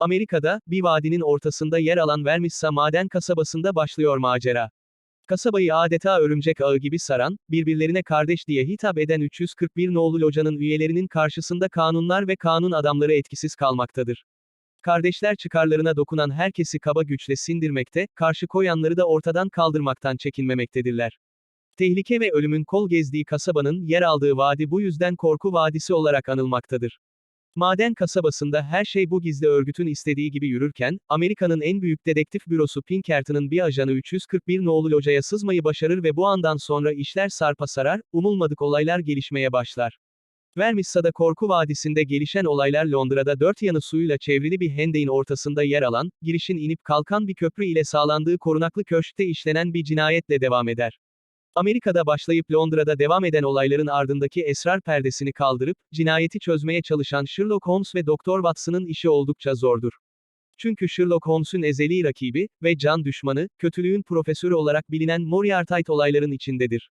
Amerika'da, bir vadinin ortasında yer alan Vermissa maden kasabasında başlıyor macera. Kasabayı adeta örümcek ağı gibi saran, birbirlerine kardeş diye hitap eden 341 nolu locanın üyelerinin karşısında kanunlar ve kanun adamları etkisiz kalmaktadır. Kardeşler çıkarlarına dokunan herkesi kaba güçle sindirmekte, karşı koyanları da ortadan kaldırmaktan çekinmemektedirler. Tehlike ve ölümün kol gezdiği kasabanın yer aldığı vadi bu yüzden korku vadisi olarak anılmaktadır. Maden kasabasında her şey bu gizli örgütün istediği gibi yürürken, Amerika'nın en büyük dedektif bürosu Pinkerton'ın bir ajanı 341 nolu locaya sızmayı başarır ve bu andan sonra işler sarpa sarar, umulmadık olaylar gelişmeye başlar. Vermissa'da Korku Vadisi'nde gelişen olaylar Londra'da dört yanı suyuyla çevrili bir hendeyin ortasında yer alan, girişin inip kalkan bir köprü ile sağlandığı korunaklı köşkte işlenen bir cinayetle devam eder. Amerika'da başlayıp Londra'da devam eden olayların ardındaki esrar perdesini kaldırıp, cinayeti çözmeye çalışan Sherlock Holmes ve Doktor Watson'ın işi oldukça zordur. Çünkü Sherlock Holmes'un ezeli rakibi ve can düşmanı, kötülüğün profesörü olarak bilinen Moriarty olayların içindedir.